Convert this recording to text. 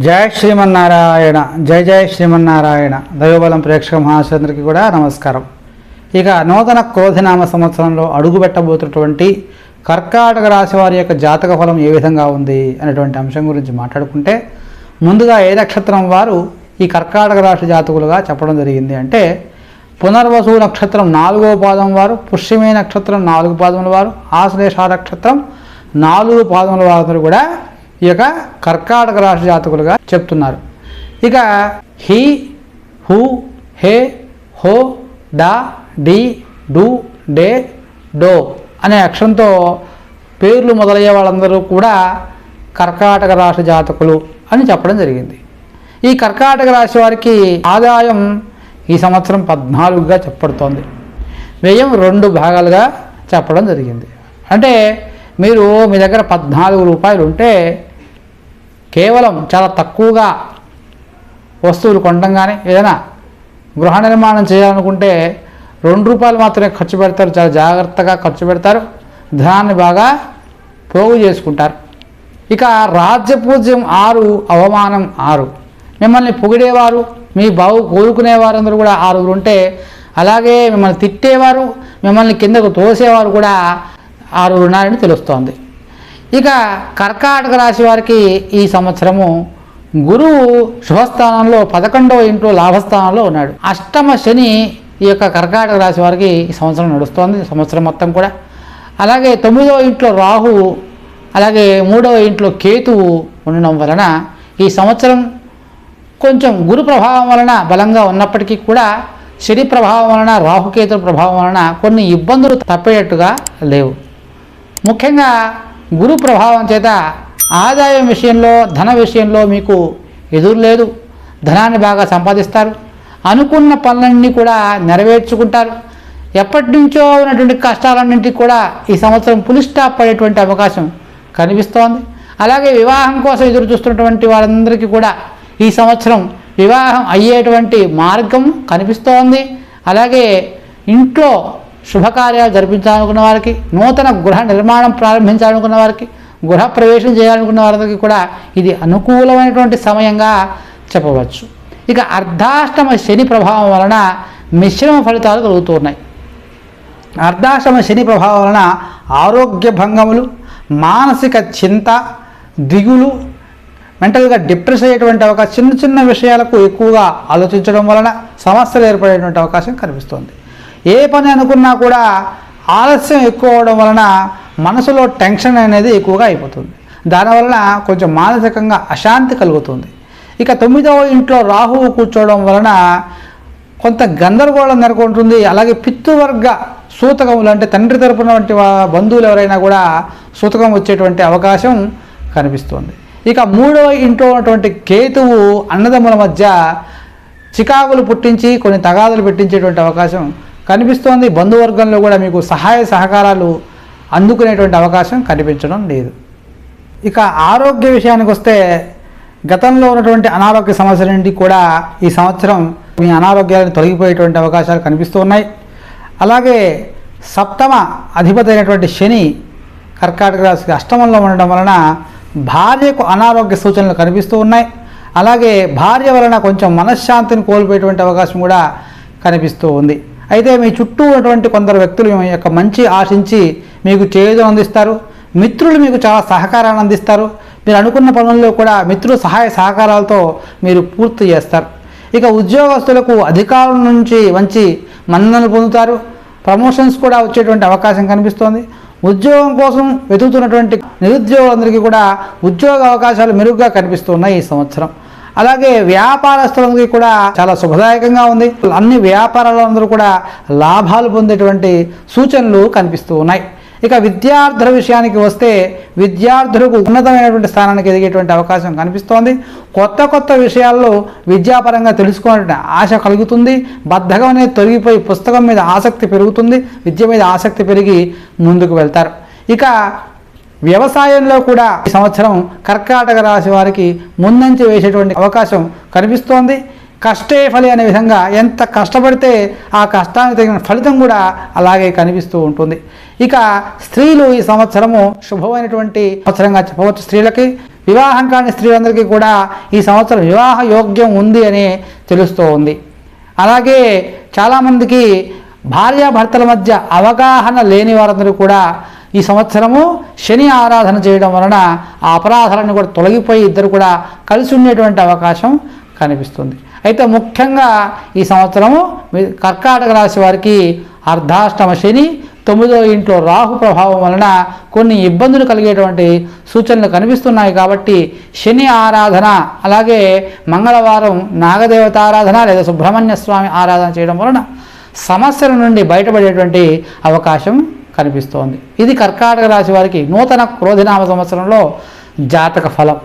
జయ శ్రీమన్నారాయణ జయ జయ శ్రీమన్నారాయణ. దైవబలం ప్రేక్షక మహాశందరికి కూడా నమస్కారం. ఇక నూతన క్రోధినామ సంవత్సరంలో అడుగుపెట్టబోతున్నటువంటి కర్కాటక రాశి వారి యొక్క జాతక ఫలం ఏ విధంగా ఉంది అనేటువంటి అంశం గురించి మాట్లాడుకుంటే ముందుగా ఏ నక్షత్రం వారు ఈ కర్కాటక రాశి జాతకులుగా చెప్పడం జరిగింది అంటే పునర్వసు నక్షత్రం నాలుగో పాదం వారు పుష్యమే నక్షత్రం నాలుగు పాదముల వారు ఆశ్లేష నక్షత్రం నాలుగు పాదముల వారు కూడా ఈ యొక్క కర్కాటక రాశి జాతకులుగా చెప్తున్నారు. ఇక హీ హూ హే హో డా డి డు డే డో అనే అక్షరంతో పేర్లు మొదలయ్యే వాళ్ళందరూ కూడా కర్కాటక రాశి జాతకులు అని చెప్పడం జరిగింది. ఈ కర్కాటక రాశి వారికి ఆదాయం ఈ సంవత్సరం పద్నాలుగుగా చెప్పబడుతోంది. వ్యయం రెండు భాగాలుగా చెప్పడం జరిగింది. అంటే మీరు మీ దగ్గర పద్నాలుగు రూపాయలు ఉంటే కేవలం చాలా తక్కువగా వస్తువులు కొనడం కానీ ఏదైనా గృహ నిర్మాణం చేయాలనుకుంటే రెండు రూపాయలు మాత్రమే ఖర్చు పెడతారు చాలా జాగ్రత్తగా ఖర్చు పెడతారు. ధనాన్ని బాగా పోగు చేసుకుంటారు. ఇక రాజ్యపూజ్యం ఆరు అవమానం ఆరు. మిమ్మల్ని పొగిడేవారు మీ బావు కోరుకునేవారందరూ కూడా ఆరుగురు ఉంటే అలాగే మిమ్మల్ని తిట్టేవారు మిమ్మల్ని కిందకు తోసేవారు కూడా ఆరుగురు ఉన్నారని తెలుస్తోంది. ఇక కర్కాటక రాశి వారికి ఈ సంవత్సరము గురువు శుభస్థానంలో పదకొండవ ఇంట్లో లాభస్థానంలో ఉన్నాడు. అష్టమ శని ఈ యొక్క కర్కాటక రాశి వారికి ఈ సంవత్సరం నడుస్తోంది సంవత్సరం మొత్తం కూడా. అలాగే తొమ్మిదవ ఇంట్లో రాహు అలాగే మూడవ ఇంట్లో కేతువు ఉండడం వలన ఈ సంవత్సరం కొంచెం గురు ప్రభావం వలన బలంగా ఉన్నప్పటికీ కూడా శని ప్రభావం వలన రాహుకేతుల ప్రభావం వలన కొన్ని ఇబ్బందులు తప్పేటట్టుగా లేవు. ముఖ్యంగా గురు ప్రభావం చేత ఆదాయం విషయంలో ధన విషయంలో మీకు ఎదురు లేదు. ధనాన్ని బాగా సంపాదిస్తారు. అనుకున్న పనులన్నీ కూడా నెరవేర్చుకుంటారు. ఎప్పటి నుంచో ఉన్నటువంటి కష్టాలన్నింటికి కూడా ఈ సంవత్సరం పులి స్టాప్ పడేటువంటి అవకాశం కనిపిస్తోంది. అలాగే వివాహం కోసం ఎదురు చూస్తున్నటువంటి వారందరికీ కూడా ఈ సంవత్సరం వివాహం అయ్యేటువంటి మార్గం కనిపిస్తోంది. అలాగే ఇంట్లో శుభకార్యాలు జరిపించాలనుకున్న వారికి నూతన గృహ నిర్మాణం ప్రారంభించాలనుకున్న వారికి గృహ ప్రవేశం చేయాలనుకున్న వారికి కూడా ఇది అనుకూలమైనటువంటి సమయంగా చెప్పవచ్చు. ఇక అర్ధాష్టమ శని ప్రభావం వలన మిశ్రమ ఫలితాలు కలుగుతున్నాయి అర్ధాశ్రమ శని ప్రభావం వలన ఆరోగ్య భంగములు మానసిక చింత దిగులు మెంటల్గా డిప్రెస్ అయ్యేటువంటి అవకాశం చిన్న చిన్న విషయాలకు ఎక్కువగా ఆలోచించడం వలన సమస్యలు ఏర్పడేటువంటి అవకాశం కనిపిస్తుంది. ఏ పని అనుకున్నా కూడా ఆలస్యం ఎక్కువ అవడం వలన మనసులో టెన్షన్ అనేది ఎక్కువగా అయిపోతుంది. దానివలన కొంచెం మానసికంగా అశాంతి కలుగుతుంది. ఇక తొమ్మిదవ ఇంట్లో రాహువు కూర్చోవడం వలన కొంత గందరగోళం నెలకొంటుంది. అలాగే పిత్తువర్గ సూతకములు అంటే తండ్రి తరపున వంటి బంధువులు ఎవరైనా కూడా సూతకం వచ్చేటువంటి అవకాశం కనిపిస్తుంది. ఇక మూడవ ఇంట్లో ఉన్నటువంటి కేతువు అన్నదమ్ముల మధ్య చికాకులు పుట్టించి కొన్ని తగాదులు పెట్టించేటువంటి అవకాశం కనిపిస్తోంది. బంధువర్గంలో కూడా మీకు సహాయ సహకారాలు అందుకునేటువంటి అవకాశం కనిపించడం లేదు. ఇక ఆరోగ్య విషయానికి వస్తే గతంలో ఉన్నటువంటి అనారోగ్య సమస్యలన్నింటికి కూడా ఈ సంవత్సరం మీ అనారోగ్యాలను తొలగిపోయేటువంటి అవకాశాలు కనిపిస్తూ ఉన్నాయి. అలాగే సప్తమ అధిపతి అయినటువంటి శని కర్కాటక రాశికి అష్టమంలో ఉండడం వలన భార్యకు అనారోగ్య సూచనలు కనిపిస్తూ ఉన్నాయి. అలాగే భార్య వలన కొంచెం మనశ్శాంతిని కోల్పోయేటువంటి అవకాశం కూడా కనిపిస్తూ ఉంది. అయితే మీ చుట్టూ ఉన్నటువంటి కొందరు వ్యక్తులు మీ యొక్క మంచి ఆశించి మీకు చేయుదం అందిస్తారు. మిత్రులు మీకు చాలా సహకారాన్ని అందిస్తారు. మీరు అనుకున్న పనుల్లో కూడా మిత్రుల సహాయ సహకారాలతో మీరు పూర్తి చేస్తారు. ఇక ఉద్యోగస్తులకు అధికారుల నుంచి మంచి మన్ననలు పొందుతారు. ప్రమోషన్స్ కూడా వచ్చేటువంటి అవకాశం కనిపిస్తోంది. ఉద్యోగం కోసం వెతుకుతున్నటువంటి నిరుద్యోగులందరికీ కూడా ఉద్యోగ అవకాశాలు మెరుగ్గా కనిపిస్తున్నాయి ఈ సంవత్సరం. అలాగే వ్యాపారస్తులందరికీ కూడా చాలా శుభదాయకంగా ఉంది. అన్ని వ్యాపారాలందరూ కూడా లాభాలు పొందేటువంటి సూచనలు కనిపిస్తూ ఉన్నాయి. ఇక విద్యార్థుల విషయానికి వస్తే విద్యార్థులకు ఉన్నతమైనటువంటి స్థానానికి ఎదిగేటువంటి అవకాశం కనిపిస్తోంది. కొత్త కొత్త విషయాల్లో విద్యాపరంగా తెలుసుకోవాలంటే ఆశ కలుగుతుంది. బద్ధకం అనేది తొలగిపోయి పుస్తకం మీద ఆసక్తి పెరుగుతుంది. విద్య మీద ఆసక్తి పెరిగి ముందుకు వెళ్తారు. ఇక వ్యవసాయంలో కూడా ఈ సంవత్సరం కర్కాటక రాశి వారికి ముందంచి వేసేటువంటి అవకాశం కనిపిస్తోంది. కష్టే ఫలి అనే విధంగా ఎంత కష్టపడితే ఆ కష్టానికి తగిన ఫలితం కూడా అలాగే కనిపిస్తూ ఉంటుంది. ఇక స్త్రీలు ఈ సంవత్సరము శుభమైనటువంటి సంవత్సరంగా చెప్పవచ్చు స్త్రీలకి. వివాహం కాని స్త్రీలందరికీ కూడా ఈ సంవత్సరం వివాహ యోగ్యం ఉంది అని తెలుస్తూ ఉంది. అలాగే చాలామందికి భార్యాభర్తల మధ్య అవగాహన లేని వారందరూ కూడా ఈ సంవత్సరము శని ఆరాధన చేయడం వలన ఆ అపరాధాలను కూడా తొలగిపోయి ఇద్దరు కూడా కలిసి ఉండేటువంటి అవకాశం కనిపిస్తుంది. అయితే ముఖ్యంగా ఈ సంవత్సరము కర్కాటక రాశి వారికి అర్ధాష్టమ శని తొమ్మిదో ఇంట్లో రాహు ప్రభావం వలన కొన్ని ఇబ్బందులు కలిగేటువంటి సూచనలు కనిపిస్తున్నాయి కాబట్టి శని ఆరాధన అలాగే మంగళవారం నాగదేవత ఆరాధన లేదా సుబ్రహ్మణ్య స్వామి ఆరాధన చేయడం వలన సమస్యల నుండి బయటపడేటువంటి అవకాశం కనిపిస్తోంది. ఇది కర్కాటక రాశి వారికి నూతన క్రోధినామ సంవత్సరంలో జాతక ఫలం.